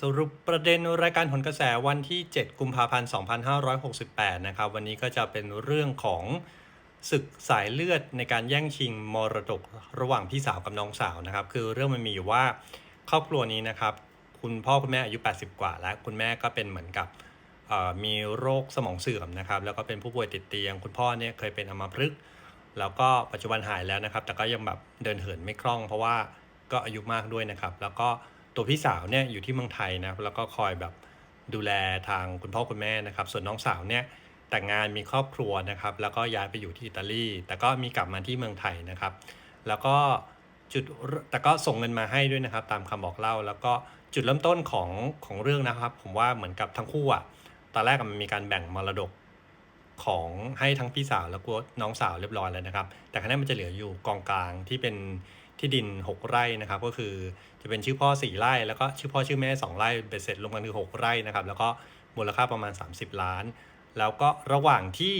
สรุปประเด็นรายการผลกระแสวันที่ 7 กุมภาพันธ์ 2568 นะครับ วันนี้ก็จะเป็นเรื่องของศึกสายเลือดในการแย่งชิงมรดกระหว่างพี่สาวกับน้องสาวนะครับ คือเรื่องมันมีอยู่ว่าครอบครัวนี้นะครับ คุณพ่อคุณแม่อายุ 80 กว่า แล้วคุณแม่ก็เป็นเหมือนกับมีโรคสมองเสื่อมนะครับ แล้วก็เป็นผู้ป่วยติดเตียง คุณพ่อเนี่ยเคยเป็นอัมพฤกษ์แล้วก็ปัจจุบันหายแล้วนะครับ แต่ก็ยังแบบเดินเหินไม่คล่อง เพราะว่าก็อายุมากด้วยนะครับ แล้วก็ ตัวพี่สาวเนี่ยอยู่ที่เมืองไทยนะแล้วก็คอยแบบดูแลทางคุณพ่อคุณแม่นะครับ ส่วนน้องสาวเนี่ยแต่งงานมีครอบครัวนะครับ แล้วก็ย้ายไปอยู่ที่อิตาลี แต่ก็มีกลับมาที่เมืองไทยนะครับ แล้วก็จุดแต่ก็ส่งเงินมาให้ด้วยนะครับ ตามคำบอกเล่า แล้วก็จุดเริ่มต้นของของเรื่องนะครับ ผมว่าเหมือนกับทั้งคู่อะตอนแรกมันมีการแบ่งมรดกของให้ทั้งพี่สาวแล้วก็น้องสาวเรียบร้อยแล้วนะครับ แต่ครั้นี้มันจะเหลืออยู่กองกลางที่เป็น ที่ดิน 6 ไร่นะครับ ก็คือจะเป็นชื่อพ่อ 4 ไร่ แล้วก็ชื่อพ่อชื่อแม่ 2 ไร่เบ็ดเสร็จรวมกันคือ 6 ไร่นะครับ แล้วก็มูลค่าประมาณ 30 ล้าน แล้วก็ระหว่างที่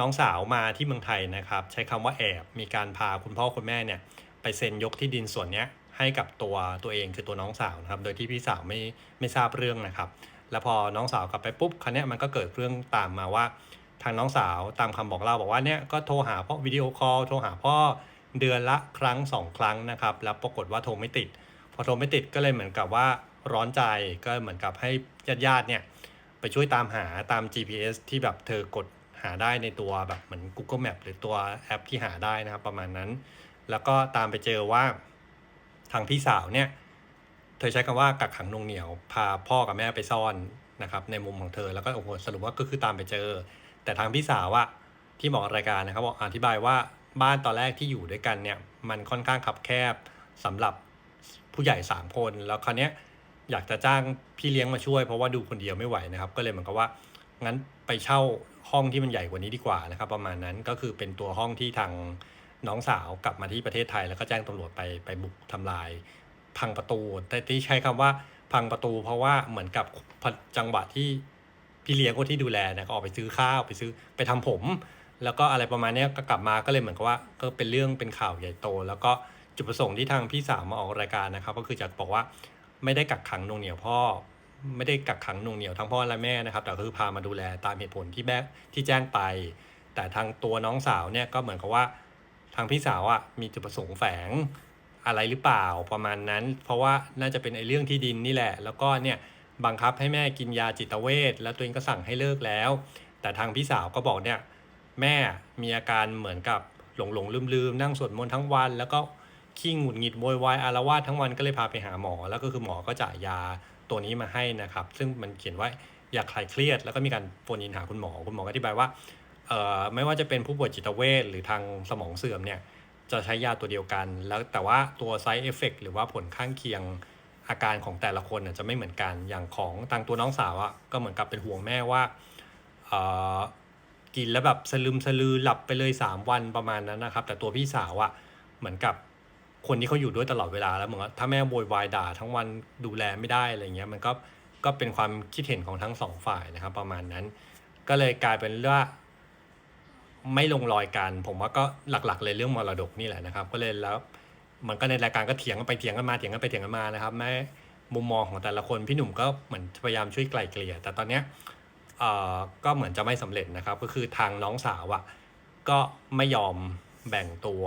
น้องสาวมาที่เมืองไทยนะครับ ใช้คำว่าแอบมีการพาคุณพ่อคุณแม่เนี่ยไปเซ็นยกที่ดินส่วนเนี้ยให้กับตัวตัวเองคือตัวน้องสาวนะครับ โดยที่พี่สาวไม่ไม่ทราบเรื่องนะครับ แล้วพอน้องสาวกลับไปปุ๊บครั้นี้มันก็เกิดเรื่องตามมาว่าทางน้องสาวตามคำบอกเล่าบอกว่าเนี่ยก็โทรหาพ่อวิดีโอคอลโทรหาพ่อ เดือนละครั้งสองครั้งนะครับ แล้วปรากฏว่าโทรไม่ติด พอโทรไม่ติดก็เลยเหมือนกับว่าร้อนใจก็เหมือนกับให้ญาติๆเนี่ยไปช่วยตามหาตาม GPS ที่แบบเธอกดหาได้ในตัวแบบเหมือน Google Map หรือตัวแอปที่หาได้นะครับประมาณนั้น แล้วก็ตามไปเจอว่าทางพี่สาวเนี่ยเธอใช้คำว่ากักขังนงเหนียว พาพ่อกับแม่ไปซ่อนนะครับในมุมของเธอแล้วก็โอ้โหสรุปว่าก็คือตามไปเจอ แต่ทางพี่สาวอะที่บอรายการนะครับบอกอธิบายว่า บ้านตอนแรกที่อยู่ด้วยกันเนี่ยมันค่อนข้างคับแคบสำหรับผู้ใหญ่สามคน แล้วคราวเนี้ยอยากจะจ้างพี่เลี้ยงมาช่วยเพราะว่าดูคนเดียวไม่ไหวนะครับ ก็เลยเหมือนกับว่างั้นไปเช่าห้องที่มันใหญ่กว่านี้ดีกว่านะครับ ประมาณนั้นก็คือเป็นตัวห้องที่ทางน้องสาวกลับมาที่ประเทศไทย แล้วก็แจ้งตำรวจไปไปบุกทำลาย พังประตู แต่ที่ใช้คำว่าพังประตู เพราะว่าเหมือนกับจังหวะที่พี่เลี้ยงคนที่ดูแลนี่ยก็ออกไปซื้อข้าวไปซื้อไปทำผม แล้วก็อะไรประมาณนี้ก็กลับมาก็เลยเหมือนกับว่าก็เป็นเรื่องเป็นข่าวใหญ่โต แล้วก็จุดประสงค์ที่ทางพี่สาวมาออกรายการนะครับ ก็คือจะบอกว่าไม่ได้กักขังน่งเหนียวพ่อ ไม่ได้กักขังน่งเหนียวทั้งพ่อและแม่นะครับ แต่คือพามาดูแลตามเหตุผลที่แม่ที่แจ้งไป แต่ทางตัวน้องสาวเนี่ยก็เหมือนกับว่าทางพี่สาวอะมีจุดประสงค์แฝงอะไรหรือเปล่าประมาณนั้น เพราะว่าน่าจะเป็นไอ้เรื่องที่ดินนี่แหละ แล้วก็เนี่ยบังคับให้แม่กินยาจิตเวชแล้วตัวเองก็สั่งให้เลิกแล้ว แต่ทางพี่สาวก็บอกเนี่ย แม่มีอาการเหมือนกับหลงหลงลืมลืมนั่งสวดมนต์ทั้งวัน แล้วก็ขี้หงุดหงิดโวยวายอารวาสทั้งวันก็เลยพาไปหาหมอ แล้วก็คือหมอก็จ่ายยาตัวนี้มาให้นะครับ ซึ่งมันเขียนไว่าอยากคลายเครียด แล้วก็มีการโฟนอินหาคุณหมอ คุณหมอก็อธิบายว่าเอ่อไม่ว่าจะเป็นผู้ป่วยจิตเวชหรือทางสมองเสื่อมเนี่ยจะใช้ยาตัวเดียวกัน แล้วแต่ว่าตัว side effect หรือว่าผลข้างเคียงอาการของแต่ละคนน่ะจะไม่เหมือนกันอย่างของทางตัวน้องสาวอะก็เหมือนกับเป็นห่วงแม่ว่าเอ่อ กินแล้วแบบสลืมสลือหลับไปเลย 3 วันประมาณนั้นนะครับ แต่ตัวพี่สาวอะเหมือนกับคนที่เขาอยู่ด้วยตลอดเวลาแล้วเหมือนถ้าแม่โวยวายด่าทั้งวันดูแลไม่ได้อะไรเงี้ยมันก็ก็เป็นความคิดเห็นของทั้งสองฝ่ายนะครับ ประมาณนั้น ก็เลยกลายเป็นว่าไม่ลงรอยกัน ผมว่าก็หลักๆ เลยเรื่องมรดกนี่แหละนะครับ ก็เลยแล้วมันก็ในรายการก็เถียงกันไปเถียงกันมาเถียงกันไปเถียงกันมานะครับแม้มุมมองของแต่ละคนพี่หนุ่มก็เหมือนพยายามช่วยไกล่เกลี่ยแต่ตอนเนี้ย เอ่อก็เหมือนจะไม่สำเร็จนะครับ ก็คือทางน้องสาวอะ่ะก็ไม่ยอมแบ่งตัว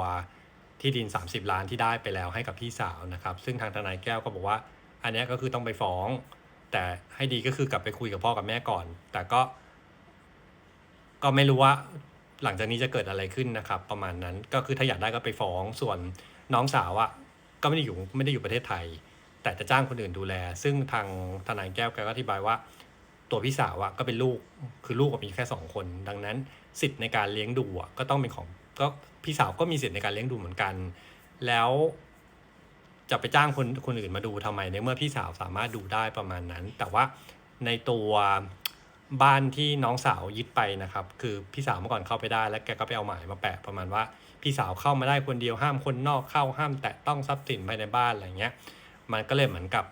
ที่ดิน 30 ล้านที่ได้ไปแล้วให้กับพี่สาวนะครับ ซึ่งทางทนายแก้วก็บอกว่า อันเนี้ยก็คือต้องไปฟ้อง แต่ให้ดีก็คือกลับไปคุยกับพ่อกับแม่ก่อน แต่ก็ ก็ไม่รู้ว่าหลังจากนี้จะเกิดอะไรขึ้นนะครับ ประมาณนั้นก็คือถ้าอยากได้ก็ไปฟ้องส่วนน้องสาวอะก็ไม่ได้อยู่ไม่ได้อยู่ประเทศไทย แต่จะจ้างคนอื่นดูแล ซึ่งทางทนายแก้วแกก็อธิบายว่า ตัวพี่สาวอะก็เป็นลูกคือลูกก็มีแค่สองคน ดังนั้น สิทธิ์ในการเลี้ยงดูอะก็ต้องเป็นของก็พี่สาวก็มีสิทธิ์ในการเลี้ยงดูเหมือนกัน แล้วจะไปจ้างคนคนอื่นมาดูทำไมในเมื่อพี่สาวสามารถดูได้ประมาณนั้น แต่ว่าในตัวบ้านที่น้องสาวยึดไปนะครับ คือพี่สาวเมื่อก่อนเข้าไปได้ แล้วแกก็ไปเอาหมายมาแปะประมาณว่า พี่สาวเข้ามาได้คนเดียวห้ามคนนอกเข้าห้ามแตะต้องทรัพย์สินภายในบ้านอะไรเงี้ย มันก็เลยเหมือนกับ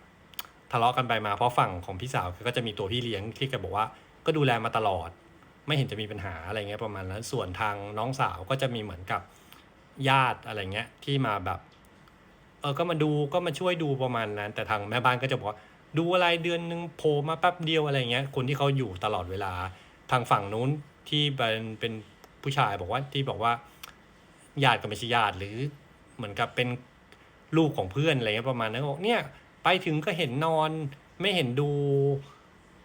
ทะเลาะกันไปมาเพราะฝั่งของพี่สาวก็จะมีตัวพี่เลี้ยงที่แกบอกว่าก็ดูแลมาตลอด ไม่เห็นจะมีปัญหาอะไรเงี้ยประมาณนั้นส่วนทางน้องสาวก็จะมีเหมือนกับญาติอะไรเงี้ยที่มาแบบเออก็มาดูก็มาช่วยดูประมาณนั้น แต่ทางแม่บ้านก็จะบอกว่าดูอะไรเดือนหนึ่งโผล่มาแป๊บเดียวอะไรเงี้ยคนที่เขาอยู่ตลอดเวลา ทางฝั่งนู้นที่เป็นเป็นผู้ชายบอกว่าที่บอกว่าญาติกับไม่ใช่ญาติหรือเหมือนกับเป็นลูกของเพื่อนอะไรเงี้ยประมาณนั้นบอกเนี่ย ไปถึงก็เห็นนอน ไม่เห็นดู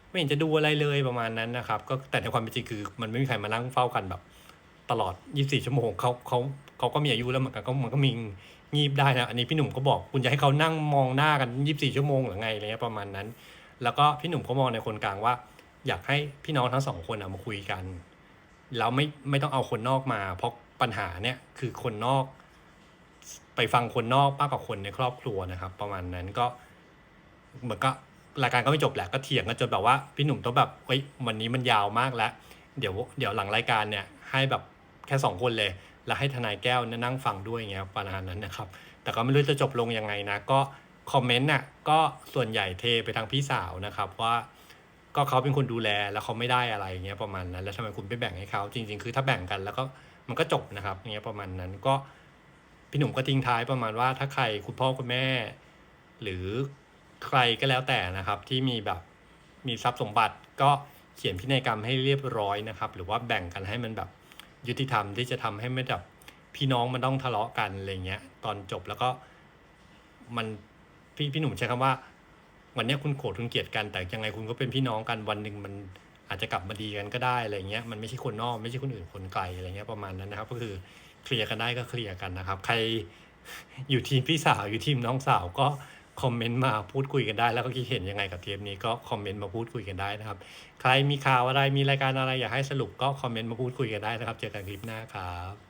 ไม่เห็นจะดูอะไรเลยประมาณนั้นนะครับ ก็แต่ในความเป็นจริงคือ มันไม่มีใครมานั่งเฝ้ากันแบบ ตลอด 24 ชั่วโมงเขาเขาเขาก็มีอายุแล้วเหมือนกันก็มันก็มีงีบได้นะอันนี้พี่หนุ่มก็บอกคุณจะให้เขานั่งมองหน้ากัน 24 ชั่วโมงหรือไงอะไรเงี้ยประมาณนั้น แล้วก็พี่หนุ่มก็มองในคนกลางว่า อยากให้พี่น้องทั้งสองคนอะมาคุยกันแล้วไม่ไม่ต้องเอาคนนอกมา เพราะปัญหาเนี่ยคือคนนอก ไปฟังคนนอกมากกว่าคนในครอบครัวนะครับ ประมาณนั้นก็ เหมือนก็รายการก็ไม่จบแหละก็เถียงกันจนแบบว่าพี่หนุ่มต้องแบบเฮ้ยวันนี้มันยาวมากแล้ว เดี๋ยวเดี๋ยวหลังรายการเนี่ยให้แบบแค่สองคนเลย แล้วให้ทนายแก้วนั่งฟังด้วยอย่างเงี้ยประมาณนั้นนะครับ แต่ก็ไม่รู้จะจบลงยังไงนะ ก็คอมเมนต์น่ะก็ส่วนใหญ่เทไปทางพี่สาวนะครับว่าก็เขาเป็นคนดูแลแล้วเขาไม่ได้อะไรอย่างเงี้ยประมาณนั้น แล้วทำไมคุณไปแบ่งให้เขาจริง ๆ คือถ้าแบ่งกันแล้วก็มันก็จบนะครับอย่างเงี้ยประมาณนั้นก็พี่หนุ่มก็ทิ้งท้ายประมาณว่าถ้าใครคุณพ่อคุณแม่ หรือ ใครก็แล้วแต่นะครับที่มีแบบมีทรัพย์สมบัติก็เขียนพินัยกรรมให้เรียบร้อยนะครับ หรือว่าแบ่งกันให้มันแบบยุติธรรมที่จะทำให้ไม่แบบพี่น้องมันต้องทะเลาะกันอะไรเงี้ยตอนจบแล้วก็มันพี่พี่หนุ่มใช้คำว่า วันนี้คุณโกรธคุณเกลียดกัน แต่ยังไงคุณก็เป็นพี่น้องกันวันหนึ่งมันอาจจะกลับมาดีกันก็ได้อะไรเงี้ยมันไม่ใช่คนนอกไม่ใช่คนอื่นคนไกลอะไรเงี้ยประมาณนั้นนะครับ ก็คือเคลียร์กันได้ก็เคลียร์กันนะครับ ใครอยู่ทีมพี่สาวอยู่ทีมน้องสาวก็ คอมเมนต์มาพูดคุยกันได้ แล้วก็คิดเห็นยังไงกับเทปนี้ก็คอมเมนต์มาพูดคุยกันได้นะครับ ใครมีข่าวอะไรมีรายการอะไรอยากให้สรุปก็คอมเมนต์มาพูดคุยกันได้นะครับ เจอกันคลิปหน้าครับ